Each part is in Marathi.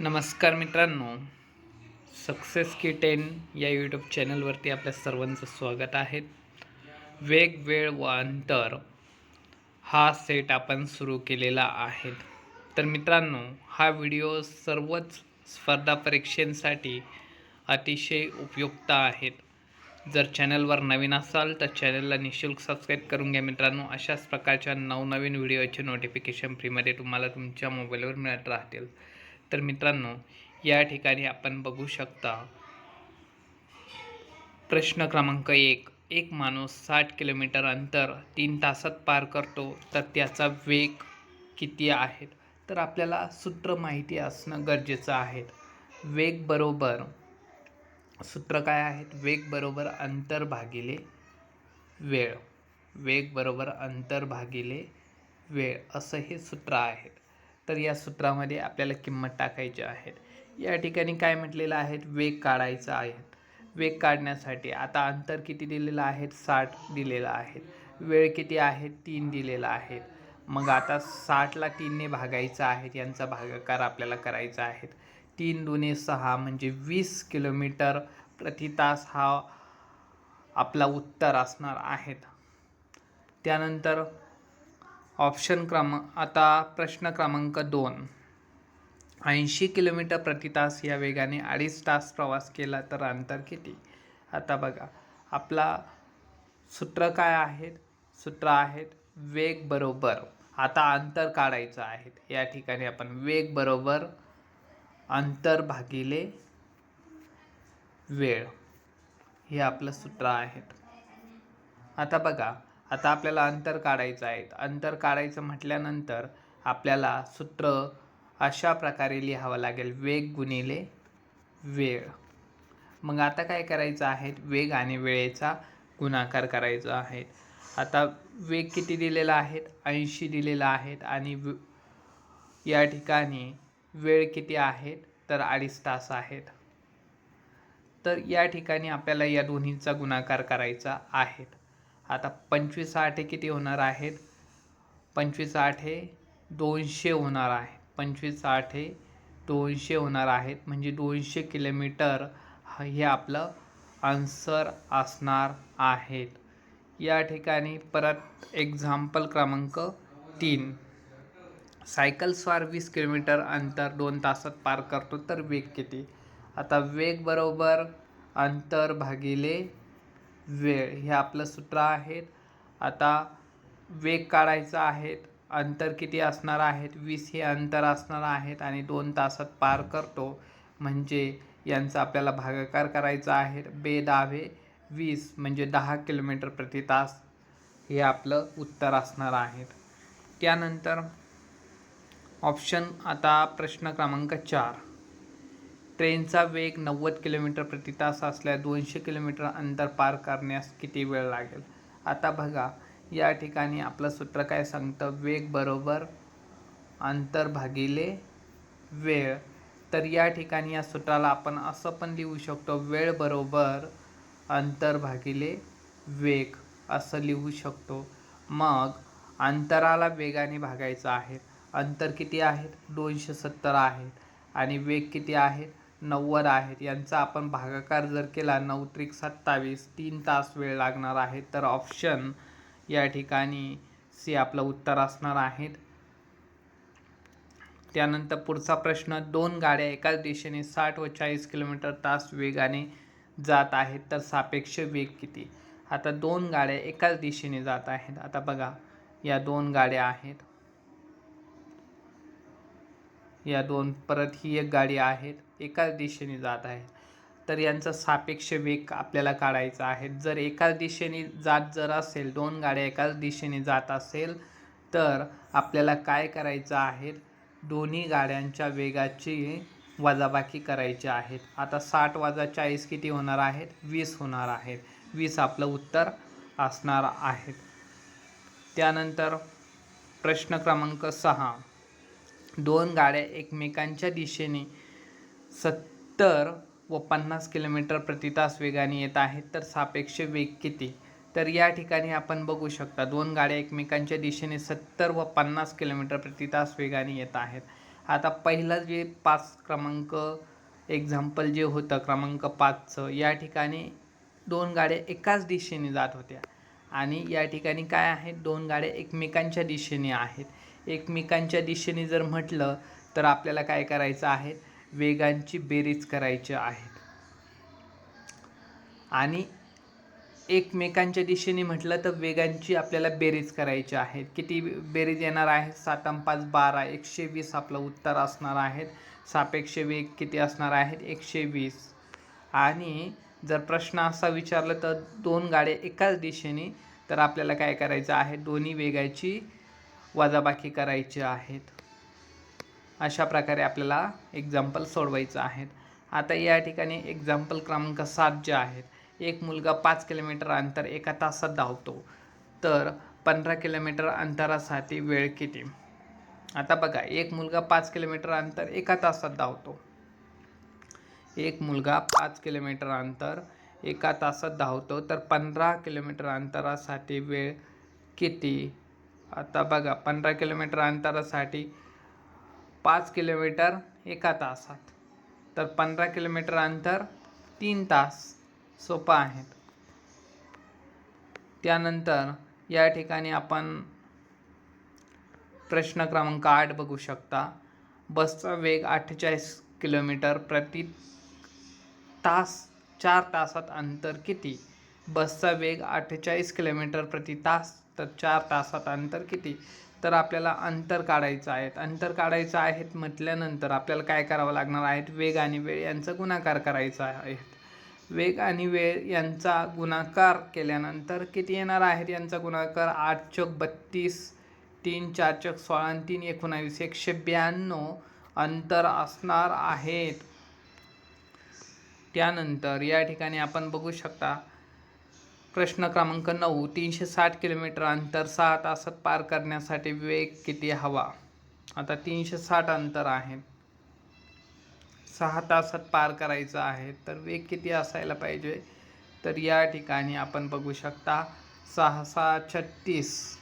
नमस्कार मित्रांनो. सक्सेस की टेन या यूट्यूब चॅनलवरती आपल्या सर्वांचं स्वागत आहे. वेग वेळ व अंतर हा सेट आपण सुरू केलेला आहे. तर मित्रांनो हा व्हिडिओ सर्वच स्पर्धा परीक्षेसाठी अतिशय उपयुक्त आहेत. जर चॅनलवर नवीन असाल तर चॅनलला निशुल्क सबस्क्राईब करून घ्या मित्रांनो. अशाच प्रकारच्या नवनवीन व्हिडिओचे नोटिफिकेशन फ्रीमध्ये तुम्हाला तुमच्या मोबाईलवर मिळत राहतील. तर मित्रांनो या ठिकाणी आपण बघू शकता प्रश्न क्रमांक एक एक माणूस साठ किलोमीटर अंतर तीन तासात पार करतो तर त्याचा वेग किती आहे? तर आपल्याला सूत्र माहिती असणं गरजेचं आहे. वेग बरोबर सूत्र काय आहेत? वेग बरोबर अंतर भागिले वेळ. वेग बरोबर अंतर भागिले वेळ असं हे सूत्र आहे. तर या सूत्रामध्ये आपल्याला किंमत टाकायची आहे या ठिकाणी काय म्हटलेलं आहे? वेग काढायचा आहे. वेग काढण्यासाठी आता अंतर किती दिलेलं आहे? साठ दिलेलं आहे. वेळ किती आहे? तीन दिलेला आहे. मग आता साठला तीनने भागायचं आहे. यांचा भागाकार आपल्याला करायचा आहे. तीन दुने सहा म्हणजे वीस किलोमीटर प्रति तास हा आपला उत्तर असणार आहेत त्यानंतर ऑप्शन क्रम आता प्रश्न क्रमांक दोन. ऐंशी किलोमीटर प्रति तास या वेगाने अडीच तास प्रवास केला तर अंतर किती? आता बघा आपला सूत्र काय आहेत? सूत्र आहेत वेग बरोबर. आता अंतर काढायचं आहे. या ठिकाणी आपण वेग बरोबर अंतर भागिले वेळ हे आपलं सूत्र आहेत. आता बघा आता आपल्याला अंतर काढायचं आहे. अंतर काढायचं म्हटल्यानंतर आपल्याला सूत्र अशा प्रकारे लिहावं लागेल. वेग गुणिले वेळ. मग आता काय करायचं आहे? वेग आणि वेळेचा गुणाकार करायचा आहे. आता वेग किती दिलेला आहे? ऐंशी दिलेला आहेत आणि या ठिकाणी वेळ किती आहेत तर अडीच तास आहेत तर या ठिकाणी आपल्याला या दोन्हीचा गुणाकार करायचा आहे. आता पंचवीस आठ किती होणार आहेत? पंचवीस आठ हे दोनशे होणार आहे. पंचवीस आठ हे दोनशे होणार आहेत. म्हणजे दोनशे किलोमीटर हे आपलं आन्सर असणार आहेत. या ठिकाणी परत एक्झाम्पल क्रमांक तीन. सायकल स्वार वीस किलोमीटर अंतर दोन तासात पार करतो तर वेग किती? आता वेग बरोबर अंतर भागिले वेळ हे आपलं सूत्र आहेत. आता वेग काढायचा आहेत. अंतर किती असणार आहेत? वीस हे अंतर असणार आहेत आणि दोन तासात पार करतो. म्हणजे यांचा आपल्याला भागाकार करायचा आहे बेदावे वीस म्हणजे दहा किलोमीटर प्रति तास हे आपलं उत्तर असणार आहे त्यानंतर ऑप्शन आता प्रश्न क्रमांक चार. ट्रेनचा वेग नव्वद किलोमीटर प्रति तास असल्यास दोनशे किलोमीटर अंतर पार करण्यास किती वेळ लागेल? आता बघा या ठिकाणी आपलं सूत्र काय सांगतं? वेग बरोबर अंतर भागिले वेळ. तर या ठिकाणी या सूत्राला आपण असं पण लिहू शकतो वेळ बरोबर अंतर भागिले वेग असं लिहू शकतो. मग अंतराला वेगाने भागायचं आहे. अंतर किती आहेत? दोनशे सत्तर आहेत. आणि वेग किती आहेत नव्वद आहेत. यांचा आपण भागाकार जर केला नऊ त्रिक सत्तावीस तीन तास वेळ लागणार आहे तर ऑप्शन या ठिकाणी सी आपलं उत्तर असणार आहेत त्यानंतर पुढचा प्रश्न दोन गाड्या एकाच दिशेने साठ व चाळीस किलोमीटर तास वेगाने जात आहेत तर सापेक्ष वेग किती? आता दोन गाड्या एकाच दिशेने जात आहेत. आता बघा या दोन गाड्या आहेत. या दोन परत ही एक गाडी आहेत एकाच दिशेने जात आहे. तर यांचा सापेक्ष वेग आपल्याला काढायचा आहे. जर एकाच दिशेने जात जर असेल दोन गाड्या एकाच दिशेने जात असेल तर आपल्याला काय करायचं आहे? दोन्ही गाड्यांच्या वेगाची वजाबाकी करायची आहेत आता साठ वाजा चाळीस किती होणार आहेत? वीस होणार आहेत. वीस आपलं उत्तर असणार आहेत त्यानंतर प्रश्न क्रमांक सहा. दोन गाड्या एकमेकांच्या दिशेने सत्तर व पन्नास किलोमीटर प्रति तास वेगाने येत आहेत तर सापेक्ष वेग किती? तर या ठिकाणी आपण बघू शकता दोन गाड्या एकमेकांच्या दिशेने सत्तर व पन्नास किलोमीटर प्रति तास वेगाने येत आहेत. आता पहिलं जे पाच क्रमांक एक्झाम्पल जे होतं क्रमांक पाचचं या ठिकाणी दोन गाड्या एकाच दिशेने जात होत्या. आणि या ठिकाणी काय आहेत? दोन गाड्या एकमेकांच्या दिशेने आहेत. एकमेकांच्या दिशेने जर म्हटलं तर आपल्याला काय करायचं आहे? वेगांची बेरीज करायची आहे. आणि एकमेकांच्या दिशेने म्हटलं तर वेगांची आपल्याला बेरीज करायची आहेत किती बेरीज येणार आहे? सात पाच बारा. एकशे वीस आपलं उत्तर असणार आहेत. सापेक्ष वेग किती असणार आहेत? एकशे वीस. आणि जर प्रश्न असा विचारला तर दोन गाड्या एकाच दिशेने तर आपल्याला काय करायचं आहे? दोन्ही वेगाची वजाबाकी करायची आहेत. अशा प्रकारे आपल्याला एक्झाम्पल सोडवायचं आहेत. आता या ठिकाणी एक्झाम्पल क्रमांक सात जे आहेत एक मुलगा पाच किलोमीटर अंतर एका तासात धावतो. तर पंधरा किलोमीटर अंतरासाठी वेळ किती? आता बघा एक मुलगा पाच किलोमीटर अंतर एका तासात धावतो. एक मुलगा पाच किलोमीटर अंतर एका तासात धावतो. तर पंधरा किलोमीटर अंतरासाठी वेळ किती? आता बघा पंधरा किलोमीटर अंतरासाठी पाच किलोमीटर एका तासात. तर पंधरा किलोमीटर अंतर तीन तास सोपं आहेत त्यानंतर या ठिकाणी आपण प्रश्न क्रमांक आठ बघू शकता. बसचा वेग अठ्ठेचाळीस किलोमीटर प्रति तास चार तासात अंतर किती? बसचा वेग अठ्ठेचाळीस किलोमीटर प्रति तास तर चार तासात अंतर किती? तर आपल्याला अंतर काढायचं आहे अंतर काढायचं आहेत म्हटल्यानंतर आपल्याला काय करावं लागणार आहेत? वेग आणि वेळ यांचा गुणाकार करायचा आहे वेग आणि वेळ यांचा गुणाकार केल्यानंतर किती येणार आहेत? यांचा गुणाकार आठ चक बत्तीस तीन चार चक सोळा तीन एकोणावीस. एकशे ब्याण्णव अंतर असणार आहेत. त्यानंतर या ठिकाणी आपण बघू शकता प्रश्न क्रमांक नऊ तीनशे साठ किलोमीटर अंतर सहा तासात पार करण्यासाठी वेग किती हवा? आता तीनशे साठ अंतर आहे. सहा तासात पार करायचं आहे तर वेग किती असायला पाहिजे? तर या ठिकाणी आपण बघू शकता सहा सहा छत्तीस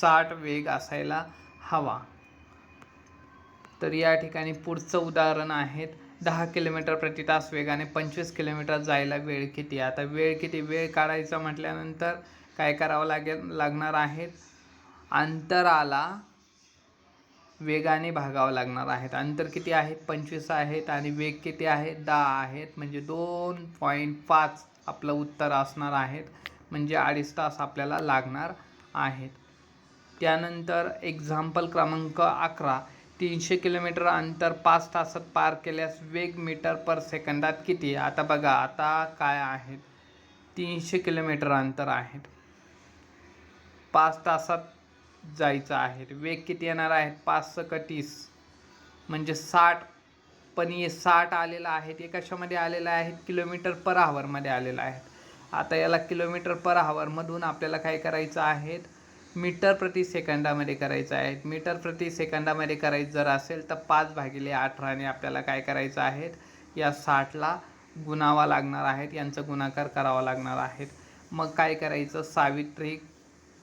साठ वेग असायला हवा. तर या ठिकाणी पुढचं उदाहरण आहेत दहा किलोमीटर प्रति तास वेगाने पंचवीस किलोमीटर जायला वेळ किती? आता वेळ किती? वेळ काढायचा म्हटल्यानंतर काय करावं लागेल? लागणार आहेत अंतराला वेगाने भागावं लागणार आहेत. अंतर किती आहेत? पंचवीस आहेत आणि वेग किती आहेत दहा आहेत. म्हणजे दोन पॉईंट पाच आपलं उत्तर असणार आहेत. म्हणजे अडीच तास आपल्याला लागणार आहेत. त्यानंतर एक्झाम्पल क्रमांक अकरा. तीनशे किलोमीटर अंतर पाच तासात पार केल्यास वेग मीटर पर सेकंदात किती? आता बघा आता काय आहेत? तीनशे किलोमीटर अंतर आहेत पाच तासात जायचं आहे. वेग किती येणार आहेत पाच सक तीस. म्हणजे साठ पण हे साठ आलेलं आहे. हे कशामध्ये आलेलं आहेत किलोमीटर पर आवरमध्ये आलेलं आहेत आता याला किलोमीटर पर आवरमधून आपल्याला काय करायचं आहेत मीटर प्रति सेकंदामध्ये करायचं आहे. मीटर प्रति सेकंदामध्ये करायचं जर असेल तर पाच भागिले अठराने आपल्याला काय करायचं आहेत या साठला गुणावा लागणार आहेत यांचा गुणाकार करावा लागणार आहेत मग काय करायचं? सावित्रिक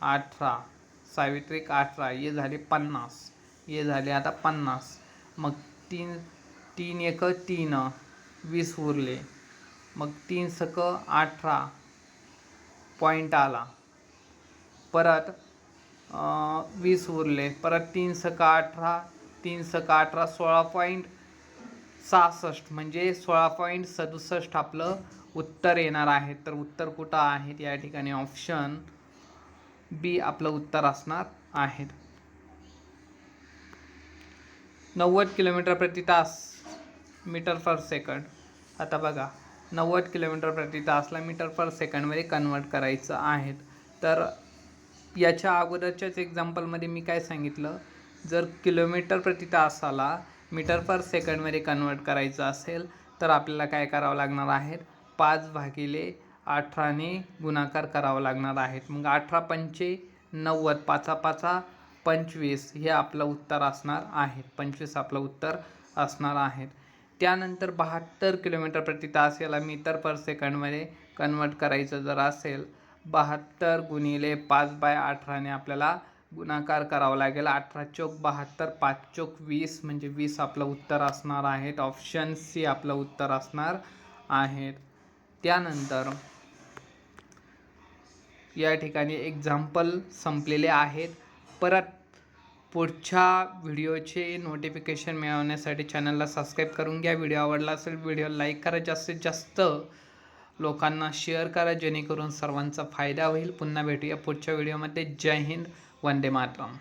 अठरा. सावित्रिक अठरा. हे झाले पन्नास. हे झाले आता पन्नास. मग तीन तीन एक तीन. वीस उरले. मग तीन सक अठरा. पॉईंट आला. परत वीस उरले. परत तीन सका अठरा तीन सका अठरा सोळा पॉईंट सहासष्ट. म्हणजे सोळा पॉईंट सदुसष्ट आपलं उत्तर येणार आहे. तर उत्तर कुठं आहेत? या ठिकाणी ऑप्शन बी आपलं उत्तर असणार आहेत. नव्वद किलोमीटर प्रति तास मीटर पर सेकंड. आता बघा नव्वद किलोमीटर प्रति तासला मीटर पर सेकंडमध्ये कन्वर्ट करायचं आहेत तर याच्या अगोदरच्याच एक्झाम्पलमध्ये मी काय सांगितलं? जर किलोमीटर प्रति तासाला मीटर पर सेकंडमध्ये कन्वर्ट करायचं असेल तर आपल्याला काय करावं लागणार आहेत पाच भागिले अठराने गुणाकार करावा लागणार आहेत मग अठरा पंचे नव्वद पाचा पाचा पंचवीस हे आपलं उत्तर असणार आहे. पंचवीस आपलं उत्तर असणार आहे. त्यानंतर बहात्तर किलोमीटर प्रति तास याला मीटर पर सेकंडमध्ये कन्वर्ट करायचं जर असेल बहात्तर गुणिले पाच बाय अठराने आपल्याला गुणाकार करावा लागेल. अठरा चौक बहात्तर पाच चौक वीस म्हणजे वीस आपलं उत्तर असणार आहेत. ऑप्शन सी आपलं उत्तर असणार आहेत. त्यानंतर या ठिकाणी एक्झाम्पल संपलेले आहेत. परत पुढच्या व्हिडिओचे नोटिफिकेशन मिळवण्यासाठी चॅनलला सबस्क्राईब करून घ्या. व्हिडिओ आवडला असेल व्हिडिओ लाईक करा. जास्तीत जास्त लोकांना शेअर करा जेणेकरून सर्वांचा फायदा होईल. पुन्हा भेटूया पुढच्या व्हिडिओमध्ये. जय हिंद वंदे मातरम.